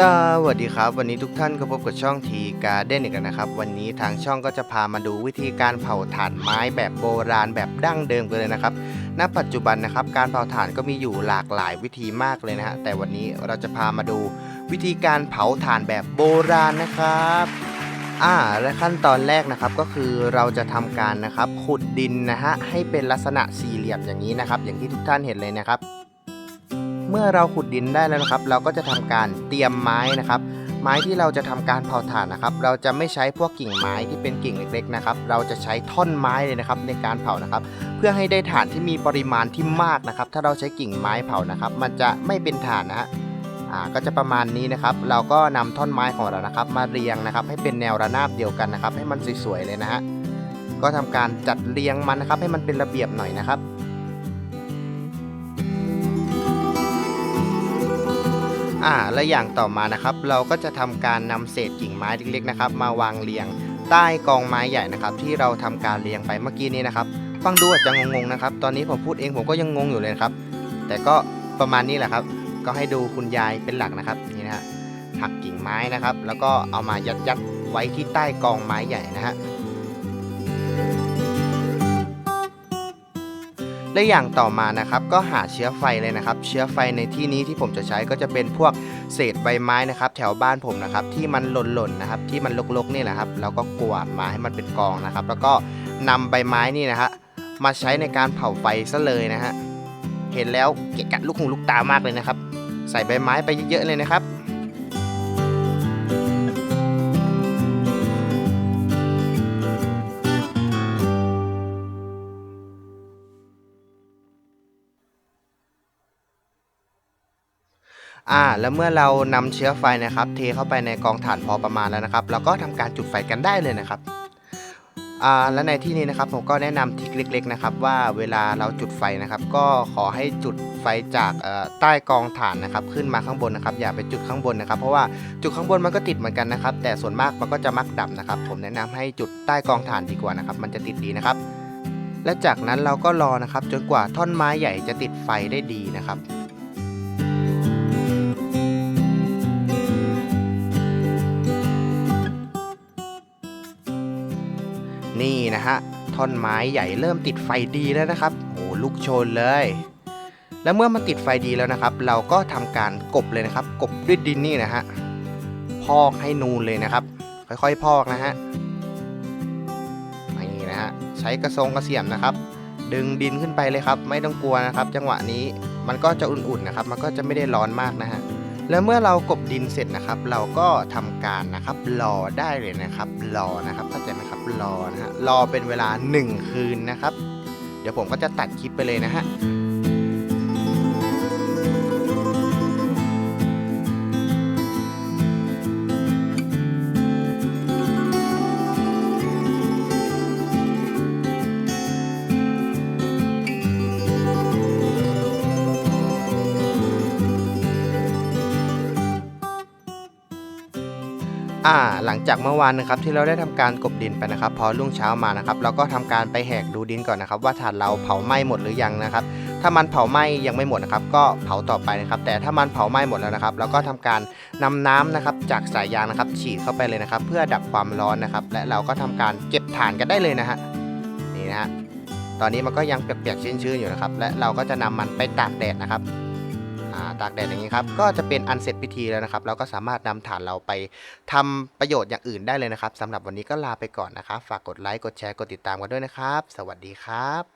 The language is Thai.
สวัสดีครับ วันนี้ทุกท่านก็พบกับช่องทีการ์เด้นอีกแล้วนะครับ วันนี้ทางช่องก็จะพามาดูวิธีการเผาถ่านไม้แบบโบราณแบบดั้งเดิมกันเลยนะครับ ณ ปัจจุบันนะครับ การเผาถ่านก็มีอยู่หลากหลายวิธีมากเลยนะฮะแต่วันนี้เราจะพามาดูวิธีการเผาถ่านแบบโบราณนะครับอ่าและขั้นตอนแรกนะครับก็คือเราจะทำการนะครับขุดดินนะฮะให้เป็นลักษณะสี่เหลี่ยมอย่างนี้นะครับ อย่างที่ทุกท่านเห็นเลยนะครับ เมื่อเราขุดดินได้แล้วนะครับ เราก็จะทำการเตรียมไม้นะครับ ไม้ที่เราจะทำการเผาถ่านนะครับ เราจะไม่ใช้พวกกิ่งไม้ที่เป็นกิ่งเล็กๆนะครับ เราจะใช้ท่อนไม้เลยนะครับในการเผานะครับ เพื่อให้ได้ถ่านที่มีปริมาณที่มากนะครับ ถ้าเราใช้กิ่งไม้เผานะครับ มันจะไม่เป็นถ่านนะฮะอ่าก็จะประมาณนี้นะครับ เราก็นำท่อนไม้ของเรานะครับ มาเรียงนะครับ ให้เป็นแนวระนาบเดียวกันนะครับ ให้มันสวยๆเลยนะฮะ ก็ทำการจัดเรียงมันนะครับ ให้มันเป็นระเบียบหน่อยนะครับ อ่าและอย่างต่อมานะครับ เราก็จะทำการนำเศษกิ่งไม้เล็กๆนะครับ มาวางเรียง ใต้กองไม้ใหญ่นะครับ ที่เราทำการเรียงไปเมื่อกี้นี้นะครับ ฟังดูอาจจะงงๆนะครับ ตอนนี้ผมพูดเองผมก็ยังงงอยู่เลยครับ แต่ก็ประมาณนี้แหละครับ ก็ให้ดูคุณยายเป็นหลักนะครับนี่นะฮะหักกิ่งไม้นะครับ แล้วก็เอามายัดยัดๆไว้ที่ใต้กองไม้ใหญ่นะฮะ และอย่างต่อมานะครับก็หาเชื้อไฟเลยนะครับ เชื้อไฟในที่นี้ที่ผมจะใช้ก็จะเป็นพวกเศษใบไม้นะครับ แถวบ้านผมนะครับ ที่มันหล่นๆนะครับ ที่มันรกๆนี่แหละครับเราก็กวาดมาให้มันเป็นกองนะครับ แล้วก็นำใบไม้นี่นะฮะมาใช้ในการเผาไฟซะเลยนะฮะเห็นแล้วเกะกะลูกหูลูกตามากเลยนะครับ ใส่ใบไม้ไปเยอะๆเลยนะครับ อ่า แล้วเมื่อเรานำเชื้อไฟนะครับ เทเข้าไปในกองถ่านพอประมาณแล้วนะครับ เราก็ทำการจุดไฟกันได้เลยนะครับอ่าและในที่นี้นะครับผมก็แนะนำทริคเล็ก ๆ นะครับ ว่าเวลาเราจุดไฟนะครับ ก็ขอให้จุดไฟจากใต้กองถ่านนะครับ ขึ้นมาข้างบนนะครับ อย่าไปจุดข้างบนนะครับ เพราะว่าจุดข้างบนมันก็ติดเหมือนกันนะครับ แต่ส่วนมากมันก็จะมักดับนะครับ ผมแนะนำให้จุดใต้กองถ่านดีกว่านะครับ มันจะติดดีนะครับ และจากนั้นเราก็รอนะครับจนกว่าท่อนไม้ใหญ่จะติดไฟได้ดีนะครับ นี่นะฮะท่อนไม้ใหญ่เริ่มติดไฟดีแล้วนะครับโอ้ลุกโชนเลย แล้วเมื่อมันติดไฟดีแล้วนะครับ เราก็ทำการกบเลยนะครับ กบด้วยดินนี่นะฮะพอกให้นูนเลยนะครับ ค่อยๆ พอกนะฮะนี่นะฮะใช้กระทรงกระเสียมนะครับ ดึงดินขึ้นไปเลยครับ ไม่ต้องกลัวนะครับ จังหวะนี้มันก็จะอุ่นๆนะครับ มันก็จะไม่ได้ร้อนมากนะฮะแล้วเมื่อเรากบดินเสร็จนะครับ เราก็ทำการนะครับรอได้เลยนะครับรอนะครับเข้าใจไหมครับ รอนะฮะรอเป็นเวลา 1 คืนนะครับ เดี๋ยวผมก็จะตัดคลิปไปเลยนะฮะ อ่าหลังจากเมื่อวานนะครับที่เราได้ทำการกบดินไปนะครับ พอรุ่งเช้ามานะครับ เราก็ทำการไปแหกดูดินก่อนนะครับ ว่าถ่านเราเผาไหม้หมดหรือยังนะครับ ถ้ามันเผาไหม้ยังไม่หมดนะครับ ก็เผาต่อไปนะครับ แต่ถ้ามันเผาไหม้หมดแล้วนะครับ เราก็ทำการนำน้ำนะครับจากสายยางนะครับ ฉีดเข้าไปเลยนะครับ เพื่อดับความร้อนนะครับ และเราก็ทำการเก็บถ่านกันได้เลยนะฮะนี่นะฮะตอนนี้มันก็ยังเปียกๆชื้นๆอยู่นะครับ และเราก็จะนำมันไปตากแดดนะครับ ตากแดดอย่างนี้ครับก็จะเป็นอันเสร็จพิธีแล้วนะครับเราก็สามารถนำฐานเราไปทำประโยชน์อย่างอื่นได้เลยนะครับสำหรับวันนี้ก็ลาไปก่อนนะครับ ฝากกดไลค์กดแชร์กดติดตามกันด้วยนะครับ สวัสดีครับ